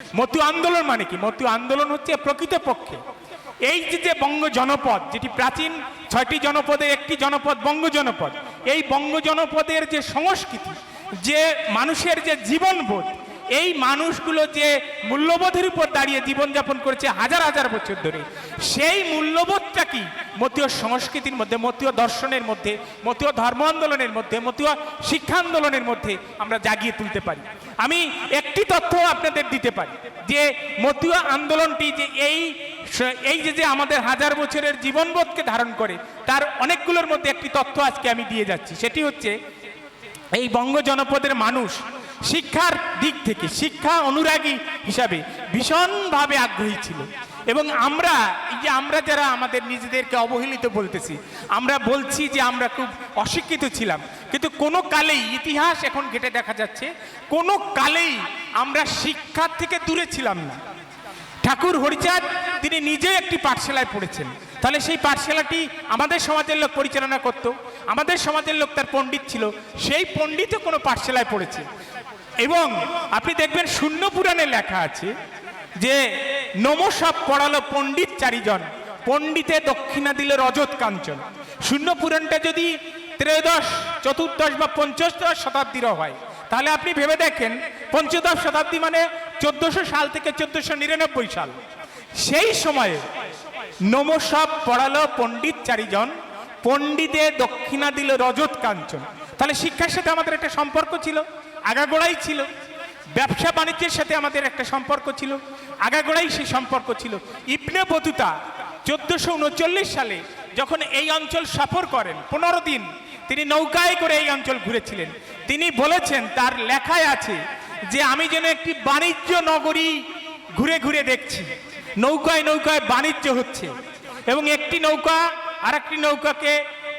মতু আন্দোলন মানে কি? মতু আন্দোলন হচ্ছে প্রকৃতপক্ষে। এই যে যে বঙ্গ জনপদ, যেটি প্রাচীন ছয়টি জনপদের একটি জনপদ বঙ্গ জনপদ, এই বঙ্গ জনপদের যে সংস্কৃতি, যে মানুষের যে জীবনবোধ এই মানুষগুলো যে মূল্যবোধের উপর দাঁড়িয়ে জীবনযাপন করেছে হাজার হাজার বছর ধরে, সেই মূল্যবোধটা কি? মতীয় সংস্কৃতির মধ্যে, মতীয় দর্শনের মধ্যে, মতীয় ধর্ম আন্দোলনের মধ্যে, মতীয় শিক্ষা আন্দোলনের মধ্যে আমরা জাগিয়ে তুলতে পারি। আমি একটি তথ্য আপনাদের দিতে পারি যে মতীয় আন্দোলনটি যে এই এই যে যে আমাদের হাজার বছরের জীবনবোধকে ধারণ করে, তার অনেকগুলোর মধ্যে একটি তথ্য আজকে আমি দিয়ে যাচ্ছি। সেটি হচ্ছে, এই বঙ্গ জনপদের মানুষ শিক্ষার দিক থেকে, শিক্ষা অনুরাগী হিসাবে ভীষণভাবে আগ্রহী ছিল। এবং আমরা, এই যে আমরা যারা আমাদের নিজেদেরকে অবহেলিত বলতেছি, আমরা বলছি যে আমরা খুব অশিক্ষিত ছিলাম। কিন্তু কোনো কালেই ইতিহাস এখন ঘেটে দেখা যাচ্ছে, কোনো কালেই আমরা শিক্ষার থেকে দূরে ছিলাম না। ঠাকুর হরিচাঁদ, তিনি নিজে একটি পাঠশালায় পড়েছেন। তাহলে সেই পাঠশালাটি আমাদের সমাজের লোক পরিচালনা করত, আমাদের সমাজের লোক তার পণ্ডিত ছিল, সেই পণ্ডিতও কোনো পাঠশালায় পড়েছে। এবং আপনি দেখবেন শূন্য পুরাণে লেখা আছে যে নমসব পড়ালো পণ্ডিত চারিজন। পণ্ডিতে দক্ষিণা দিল রজত কাঞ্চন। শূন্য পুরাণটা যদি ত্রয়োদশ, চতুর্দশ বা পঞ্চদশ শতাব্দীরও হয়, তাহলে আপনি ভেবে দেখেন, পঞ্চদশ শতাব্দী মানে চোদ্দশো সাল থেকে চোদ্দশো নিরানব্বই সাল। সেই সময়ে নমসব পড়ালো পণ্ডিত চারিজন। পণ্ডিতে দক্ষিণা দিল রজত কাঞ্চন। তাহলে শিক্ষার সাথে আমাদের একটা সম্পর্ক ছিল। আগাগোড়াই ছিল। ব্যবসা বাণিজ্যের সাথে আমাদের একটা সম্পর্ক ছিল। আগাগোড়াই সেই সম্পর্ক ছিল। ইবনে বতুতা চোদ্দশো উনচল্লিশ সালে যখন এই অঞ্চল সফর করেন, পনেরো দিন তিনি নৌকায় করে এই অঞ্চল ঘুরেছিলেন। তিনি বলেছেন, তার লেখায় আছে যে, আমি যেন একটি বাণিজ্য নগরী ঘুরে ঘুরে দেখছি। নৌকায় নৌকায় বাণিজ্য হচ্ছে এবং একটি নৌকা আর নৌকাকে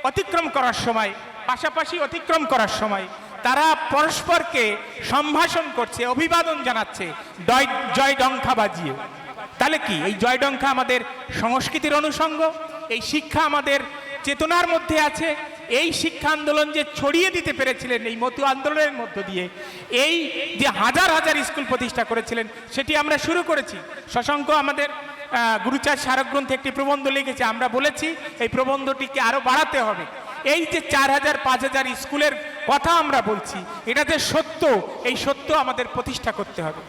অতিক্রম করার সময়, পাশাপাশি অতিক্রম করার সময় তারা পরস্পরকে সম্ভাষণ করছে, অভিবাদন জানাচ্ছে জয় জয় ডঙ্কা বাজিয়ে। তাহলে কি? এই জয়ডঙ্কা আমাদের সংস্কৃতির অনুষঙ্গ, এই শিক্ষা আমাদের চেতনার মধ্যে আছে, এই শিক্ষা আন্দোলন যে ছড়িয়ে দিতে পেরেছিলেন, এই মতু আন্দোলনের মধ্য দিয়ে, এই যে হাজার হাজার স্কুল প্রতিষ্ঠা করেছিলেন, সেটি আমরা শুরু করেছি। শশাঙ্ক আমাদের গুরুচার স্মারকগ্রন্থে একটি প্রবন্ধ লিখেছে, আমরা বলেছি, এই প্রবন্ধটিকে আরও বাড়াতে হবে। এই যে চার হাজার, পাঁচ হাজার স্কুলের কথা আমরা বলছি। এটা যে সত্য এই সত্য আমাদের প্রতিষ্ঠা করতে হবে।